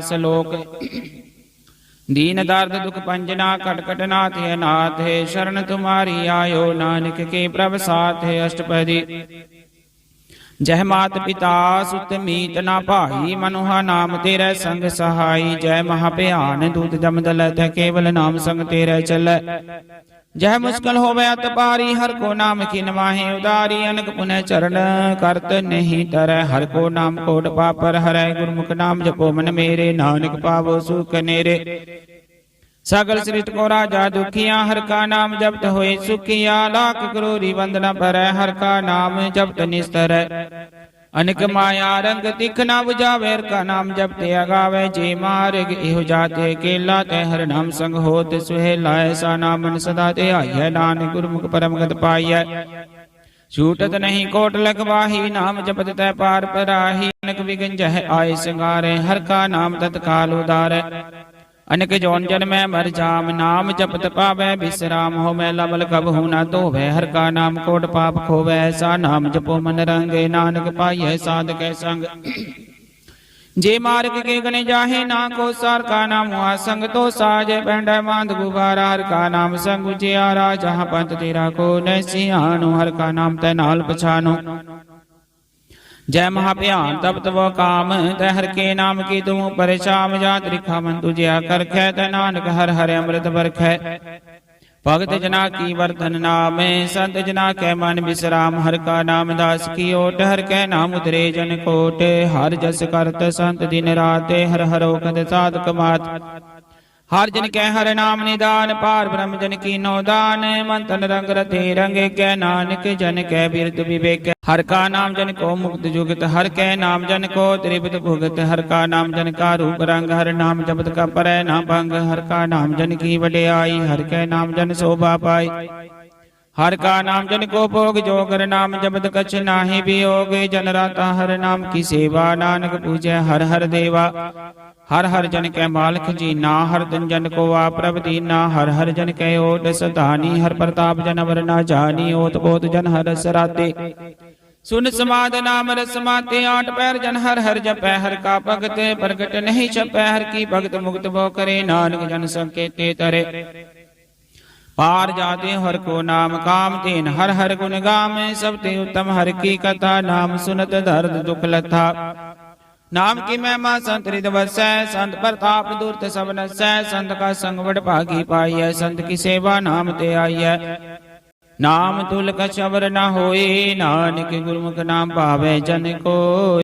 ਸ਼ਲੋਕ ਦੀਨ ਦਰਦ ਦੁਖ ਪੰਜਨਾ ਕਟਕਟ ਨਾਥ ਹੈ। ਨਾਥ ਸ਼ਰਨ ਤੁਮਾਰੀ ਆਇਓ ਨਾਨਕ ਕੇ ਪ੍ਰਭ ਸਾਥ ਹੈ। ਅਸ਼ਟਪਦੀ ਜਹ ਮਾਤ ਪਿਤਾ ਸੁਤ ਮੀਤ ਨਾ ਭਾਈ, ਮਨੁਹਾ ਨਾਮ ਤੇਰੇ ਸੰਗ ਸਹਾਈ। ਜੈ ਮਹਾ ਭਿਆਨ ਦੂਤ ਜਮਦਲ ਤੈ ਕੇਵਲ ਨਾਮ ਸੰਗ ਤੇਰੇ ਚੱਲੈ। ਜਹ ਮੁਸ਼ਕਲ ਹੋਵੇ ਅਤ ਪਾਰੀ ਹਰ ਕੋ ਨਾਮ ਕੀ ਨਮਾਹੇ ਉਦਾਰੀ। ਅਨਕ ਪੁਨੇ ਚਰਨ ਕਰਤ ਨਹੀਂ ਤਰੈ, ਹਰ ਕੋ ਨਾਮ ਕੋਟ ਪਾਪਰ ਹਰੈ। ਗੁਰਮੁਖ ਨਾਮ ਜਪੋ ਮਨ ਮੇਰੇ, ਨਾਨਕ ਪਾਵੋ ਸੁਖ ਨੇਰੇ। ਸਗਲ ਸ੍ਰਿਸ਼ਟ ਕੋ ਰਾਜਾ ਦੁਖੀਆਂ, ਹਰ ਕਾ ਨਾਮ ਜਪਤ ਹੋਏ ਸੁਖੀਆਂ, ਲਾਖ ਕਰੋੜੀ ਵੰਦਨਾ ਭਰੈ, ਹਰ ਕਾ ਨਾਮ ਜਪਤ ਨਿਸਤਰੈ। ਅਨਕ ਮਾਇਆ ਰੰਗ ਤਿਖ ਨਾ 부ਝਾਵੇ ਹਰ ਕਾ ਨਾਮ ਜਪਤੇ ਅਗਾਵੇ, ਜੀ ਮਾਰਗ ਇਹੋ ਜਾਤੇ ਕੇਲਾ, ਤੈ ਹਰ ਨਾਮ ਸੰਗ ਹੋਤ ਸੁਹੇਲਾਇ ਸਾ ਨਾਮਨ ਸਦਾ ਤੇ ਆਈਐ, ਨਾਨਕ ਗੁਰਮੁਖ ਪਰਮਗਤ ਪਾਈਐ। ਛੂਟਤ ਨਹੀਂ ਕੋਟ ਲਗਵਾਹੀ, ਨਾਮ ਜਪਤ ਤੈ ਪਾਰ ਪਰਾਹੀ ਨਕ ਵਿਗੰਜਹ ਆਏ ਸੰਗਾਰੇ, ਹਰ ਕਾ ਨਾਮ ਤਤਕਾਲ ਉਦਾਰੈ। ਅਨਕ ਜੋਨ ਜਨਮੈ ਮਰ ਜਾਮ, ਨਾਮ ਜਪਤ ਪਾਵੈ, ਬਿਸਰਾਮ ਹੋਵੈ, ਲਵਲ ਕਬਹੂ ਨਾ ਧੋਵੈ, ਹਰ ਕਾ ਨਾਮ ਕੋਟ ਪਾਪ ਖੋਵੈ ਐਸਾ ਨਾਮ ਜਪੋ ਮਨ ਰੰਗੇ, ਨਾਨਕ ਪਾਈਐ, ਸਾਧਕੈ ਸੰਗ। ਜੇ ਮਾਰਗ ਕੇ ਗਨੇ ਜਾਹੇ, ਨਾ ਕੋ ਸਾਰ ਕਾ ਨਾਮ ਹੁਆ, ਸੰਗ ਤੋ ਸਾਜੇ ਪੈਂਡੈ ਮਾਂਦ ਗੁਬਾਰਾ, ਹਰ ਕਾ ਨਾਮ ਸੰਗ ਉਚਿਆਰਾ, ਜਹਾਂ ਪੰਤ ਤੇਰਾ ਕੋ ਨੈਸੀ ਆਣੋ ਹਰ ਕਾ ਨਾਮ ਤੈ ਨਾਲ ਪਛਾਨੋ। ਜੈ ਮਹਾ ਭਿਆਨ ਤਪਤ ਵੋ ਕਾਮ, ਤੈ ਹਰ ਕੇ ਨਾਮ ਕੀ ਤੂੰ ਪਰੇਸ਼ਾਮ ਜਾਤ ਰਿਖਾ ਮਨ ਤੁਜਿਆ ਕਰਖੈ, ਤੈ ਨਾਨਕ ਹਰ ਹਰਿ ਅੰਮ੍ਰਿਤ ਵਰਖੈ। ਭਗਤ ਜਨਾ ਕੀ ਵਰਤਨ ਨਾਮੇ, ਸੰਤ ਜਨਾ ਕੈ ਮਨ ਬਿਸਰਾਮ, ਹਰ ਕਾ ਨਾਮ ਦਾਸ ਕੀ ਓਟ, ਹਰ ਕੈ ਨਾਮ ਉਤਰੇ ਜਨ ਕੋਟ। ਹਰ ਜਸ ਕਰਤ ਸੰਤ ਦਿਨ ਰਾਤੇ, ਹਰ ਹਰੋ ਕੰਦ ਸਾਧ ਕਮਾਤ ਹਰ ਜਨ ਕੈ ਹਰ ਨਾਮ ਨਿਦਾਨ ਪਾਰ ਬ੍ਰਹਮ ਜਨ ਕੀਨੋ ਦਾਨ ਮੰਤਨ ਰੰਗ ਰਤੇ ਰੰਗੇ ਕੈ ਨਾਨਕ, ਜਨ ਕੈ ਬਿਰਤ ਵਿਵੇਕ। ਹਰ ਕਾ ਨਾਮ ਜਨ ਕੋ ਮੁਕਤ ਜੁਗਤ, ਹਰ ਕੈ ਨਾਮ ਜਨ ਕੋ ਤ੍ਰਿਪਤ ਭੁਗਤ, ਹਰ ਕਾ ਨਾਮ ਜਨ ਕਾ ਰੂਪ ਰੰਗ, ਹਰ ਨਾਮ ਜਪਤ ਕਾ ਪਰੈ ਨਾ ਭੰਗ, ਹਰ ਕਾ ਨਾਮ ਜਨ ਕੀ ਵਡਿਆਈ, ਹਰ ਕੈ ਨਾਮ ਜਨ ਸੋਭਾ ਪਾਈ। ਹਰ ਕਾ ਨਾਮ ਜਨ ਕੋ ਭੋਗ ਜੋ ਕਰ ਨਾਮ ਜਪਤ ਕਛ ਨਾਹੀ ਵਿਯੋਗ ਜਨ ਰਾਤਾ ਹਰ ਨਾਮ ਕੀ ਸੇਵਾ, ਨਾਨਕ ਪੂਜੈ ਹਰ ਹਰ ਦੇਵਾ। ਹਰ ਹਰ ਜਨ ਕੈ ਮਾਲਕ ਜੀ ਨਾ ਹਰ ਦਿਨ ਜਨ ਕੋ ਆ ਪ੍ਰਭ ਦੀਨਾ। ਹਰ ਹਰ ਜਨ ਕੈ ਓਡ ਸਤਾਨੀ ਹਰ ਪ੍ਰਤਾਪ ਜਨ ਵਰਨਾ ਜਾਨੀ, ਓਤ ਬੋਤ ਜਨ ਹਰ ਸਰਾਤੇ। ਸੁਨ ਸਮਾਦ ਨਾਮ ਰਸਮਾਤੇ ਆਠ ਪੈਰ ਜਨ ਹਰ ਹਰ ਜਪੈ, ਹਰ ਕਾ ਭਗਤ ਪ੍ਰਗਟ ਨਹੀਂ ਛਪੈ, ਹਰ ਕੀ ਭਗਤ ਮੁਕਤ ਬੋ ਕਰੇ, ਨਾਨਕ ਜਨ ਸੰਕੇਤੇ ਤਰੇ। पार जाते हर को नाम काम तेन हर हर गुण गाम सब ते उत्तम हर की कथा नाम सुनत दर्द दुख लथा नाम की महिमा संत रिद वसै संत प्रताप दूरत सब नसै संत का संग वड भागी पाइय संत की सेवा नाम ते आइय नाम तुल कछ अवर न होए नानक गुरमुख नाम पावे जन को